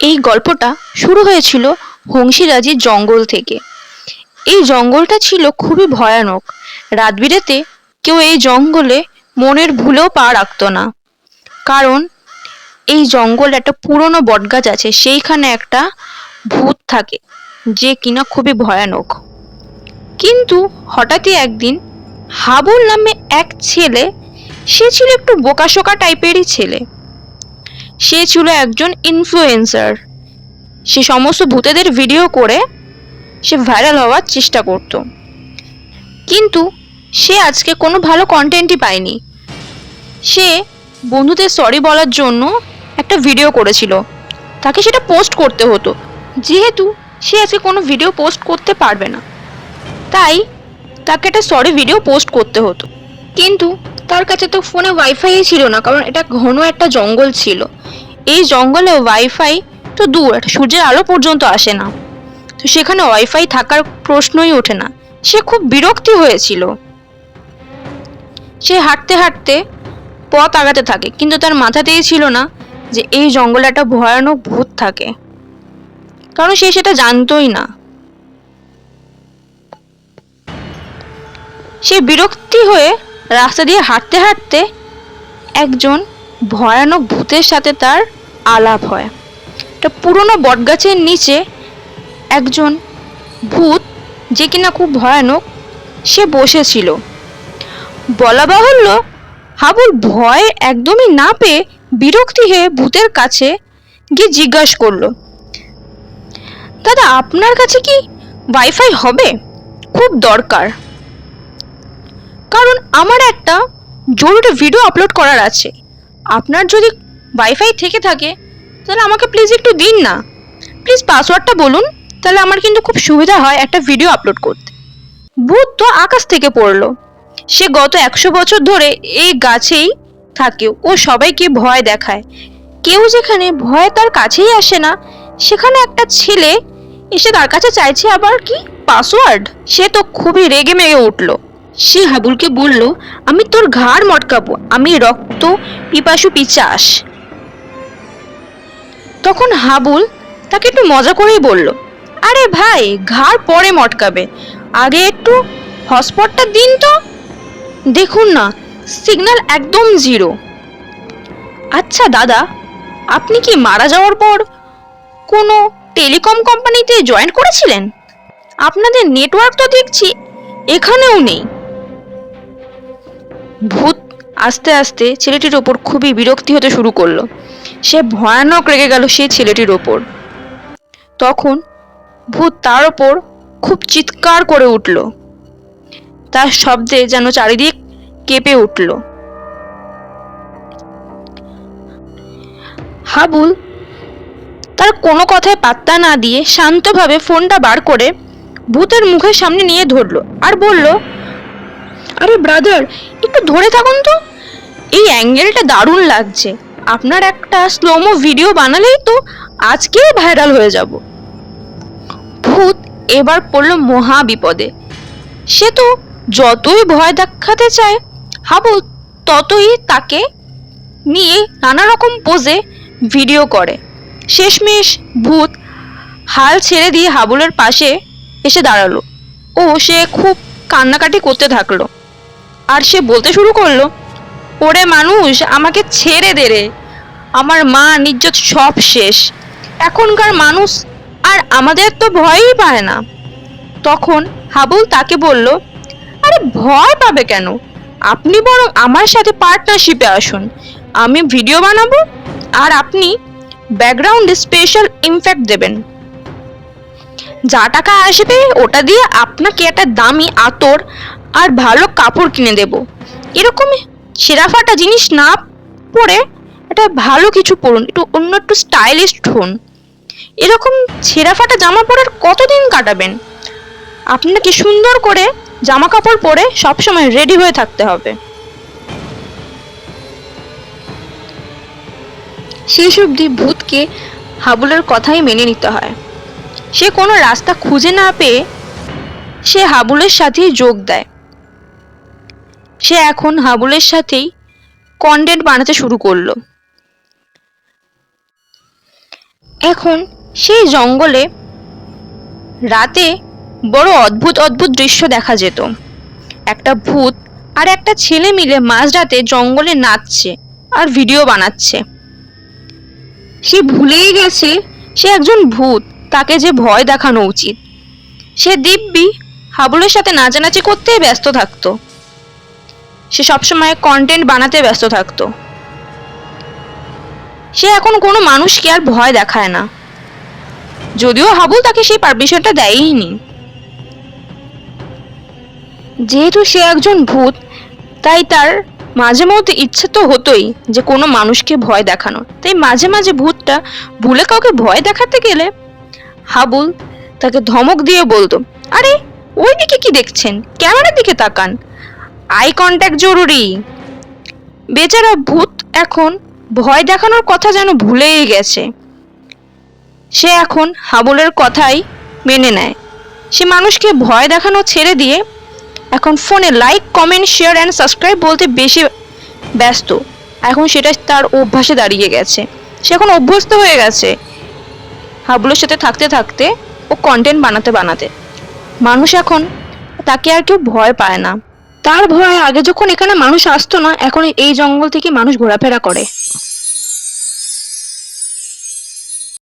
এই গল্পটা শুরু হয়েছিল হংসীরাজির জঙ্গল থেকে। এই জঙ্গলটা ছিল খুবই ভয়ানক। রাত বিরেতে কেউ এই জঙ্গলে মনের ভুলেও পা রাখতো না। কারণ এই জঙ্গলে একটা পুরনো বটগাছ আছে, সেইখানে একটা ভূত থাকে, যে কিনা খুবই ভয়ানক। কিন্তু হঠাৎই একদিন হাবুল নামে এক ছেলে, সে ছিল একটু বোকাশোকা টাইপেরই ছেলে। সে ছিল একজন ইনফ্লুয়েন্সার সে সমস্ত ভূতেদের ভিডিও করে সে ভাইরাল হওয়ার চেষ্টা করত। কিন্তু সে আজকে কোনো ভালো কন্টেন্টই পায়নি। সে বন্ধুদের সরি বলার জন্য একটা ভিডিও করেছিল। তাকে সেটা পোস্ট করতে হতো। যেহেতু সে আজকে কোনো ভিডিও পোস্ট করতে পারবে না। তাই তাকে একটা সরি ভিডিও পোস্ট করতে হতো। কিন্তু তার কাছে তো ফোনে ওয়াইফাই ছিল না, কারণ এটা ঘন একটা জঙ্গল ছিল। এই জঙ্গলে ওয়াইফাই তো দূর সূর্যের আলো পর্যন্ত আসে না। তো সেখানে ওয়াইফাই থাকার প্রশ্নই ওঠে না। সে খুব বিরক্তি হয়েছিল। সে হাঁটতে হাঁটতে পথ আগাতে থাকে, কিন্তু তার মাথাতেই ছিল না যে এই জঙ্গলে একটা ভয়ানক ভূত থাকে। কারণ সে সেটা জানতোই না। সে বিরক্তি হয়ে রাস্তা দিয়ে হাঁটতে হাঁটতে একজন ভয়ানক ভূতের সাথে তার আলাপ হয়। একটা পুরনো বটগাছের নিচে একজন ভূত যে কিনা খুব ভয়ানক, সে বসেছিল। বলা বাহুল্য হাবুল ভয় একদমই না পেয়ে বিরক্তি হয়ে ভূতের কাছে গিয়ে জিজ্ঞাসা করল, দাদা, আপনার কাছে কি ওয়াইফাই হবে? খুব দরকার। কারণ আমার একটা জরুরি ভিডিও আপলোড করার আছে। আপনার যদি ওয়াইফাই থেকে থাকে, তাহলে আমাকে প্লিজ একটু দিন না। প্লিজ পাসওয়ার্ডটা বলুন, তাহলে আমার কিন্তু খুব সুবিধা হয় একটা ভিডিও আপলোড করতে। ভূত তো আকাশ থেকে পড়ল। সে গত একশো বছর ধরে এই গাছেই থাকে। ও সবাইকে ভয় দেখায়। কেউ যেখানে ভয় তার কাছেই আসে না। সেখানে একটা ছেলে এসে তার কাছে চাইছে আবার কি? পাসওয়ার্ড সে তো খুবই রেগে মেগে উঠল। সে হাবুলকে বলল, আমি তোর ঘাড় মটকাবো, আমি রক্ত পিপাসু পিচাস। তখন হাবুল তাকে একটু মজা করেই বলল, আরে ভাই, ঘাড় পরে মটকাবে। আগে একটু হটস্পটটা দিন তো। দেখুন না, সিগন্যাল একদম জিরো। আচ্ছা দাদা, আপনি কি মারা যাওয়ার পর কোনো টেলিকম কোম্পানিতে জয়েন করেছিলেন? আপনাদের নেটওয়ার্ক তো দেখছি, এখানেও নেই। ভূত আস্তে আস্তে ছেলেটির ওপর খুবই বিরক্তি হতে শুরু করল। সে ভয়ানক রেগে গেল সেই ছেলেটির ওপর। তখন ভূত তার ওপর খুব চিৎকার করে উঠল। তার শব্দে যেন চারিদিক কেঁপে উঠল। হাবুল তার কোনো কথায় পাত্তা না দিয়ে শান্তভাবে ফোনটা বার করে ভূতের মুখের সামনে নিয়ে ধরলো আর বলল, আরে ব্রাদার ধরে থাকুন তো। এই অ্যাঙ্গেলটা দারুণ লাগছে। আপনার একটা স্লোমো ভিডিও বানালেই তো আজকেই ভাইরাল হয়ে যাব। ভূত এবার পড়ল মহা বিপদে। সে তো যতই ভয় দেখাতে চায়, হাবু ততই তাকে নিয়ে নানা রকম পোজে ভিডিও করে। শেষমেশ ভূত হাল ছেড়ে দিয়ে হাবুলের পাশে এসে দাঁড়াল। ও সে খুব কান্নাকাটি করতে থাকল। আর সে বলতে শুরু করল, ওরে মানুষ, আমাকে ছেড়ে দে রে। আমার মা নিজ্জত সব শেষ। এখনকার মানুষ আর আমাদের তো ভয়ই পায় না। তখন হাবুল তাকে বলল, আরে ভয় পাবে কেন? আপনি বরং আমার সাথে পার্টনারশিপে আসুন। আমি ভিডিও বানাবো আর আপনি ব্যাকগ্রাউন্ডে স্পেশাল ইমফ্যাক্ট দেবেন। যা টাকা আসবে, ওটা দিয়ে আপনাকে একটা দামি আতর আর ভালো কাপড় কিনে দেব। এরকম সেরাফাটা জিনিস না পরে একটা ভালো কিছু পরুন, একটু অন্য একটু স্টাইলিশ হন এরকম ছেঁড়াফাটা জামা পরার কতদিন কাটাবেন? আপনাকে সুন্দর করে জামা কাপড় পরে সবসময় রেডি হয়ে থাকতে হবে। শেষ অবধি ভূতকে হাবুলের কথাই মেনে নিতে হয়। সে কোনো রাস্তা খুঁজে না পেয়ে সে হাবুলের সাথেই যোগ দেয়। সে এখন হাবুলের সাথেই কন্টেন্ট বানাতে শুরু করল। এখন সেই জঙ্গলে রাতে বড় অদ্ভুত অদ্ভুত দৃশ্য দেখা যেত। একটা ভূত আর একটা ছেলে মিলে মাঝরাতে জঙ্গলে নাচছে আর ভিডিও বানাচ্ছে। সে ভুলেই গেছে সে একজন ভূত, তাকে যে ভয় দেখানো উচিত। সে দিব্যি হাবুলের সাথে নাচানাচি করতেই ব্যস্ত থাকতো। সে সবসময় কন্টেন্ট বানাতে ব্যস্ত থাকতো। সে এখন কোনো মানুষকে আর ভয় দেখায় না। যদিও হাবুল তাকে সেই পারমিশনটা দেয়ইনি। যেহেতু সে একজন ভূত, তাই তার মাঝে মধ্যে ইচ্ছে তো হতোই যে কোনো মানুষকে ভয় দেখানো তাই মাঝে মাঝে ভূতটা ভুলে কাউকে ভয় দেখাতে গেলে হাবুল তাকে ধমক দিয়ে বলতো, আরে ওই দিকে কি দেখছেন? ক্যামেরার দিকে তাকান। আই কন্ট্যাক্ট জরুরি। বেচারা ভূত এখন ভয় দেখানোর কথা যেন ভুলেই গেছে। সে এখন হাবুলের কথাই মেনে নেয়। সে মানুষকে ভয় দেখানো ছেড়ে দিয়ে এখন ফোনে like comment share and subscribe বলতে বেশি ব্যস্ত। এখন সেটা তার অভ্যাসে দাঁড়িয়ে গেছে। সে এখন অভ্যস্ত হয়ে গেছে। হাবুলের সাথে থাকতে থাকতে ও কন্টেন্ট বানাতে বানাতে। মানুষ এখন তাকে আর কেউ ভয় পায় না। তার ভয় আগে যখন এখানে মানুষ আসতো না, এখন এই জঙ্গল থেকে মানুষ ঘোরাফেরা করে।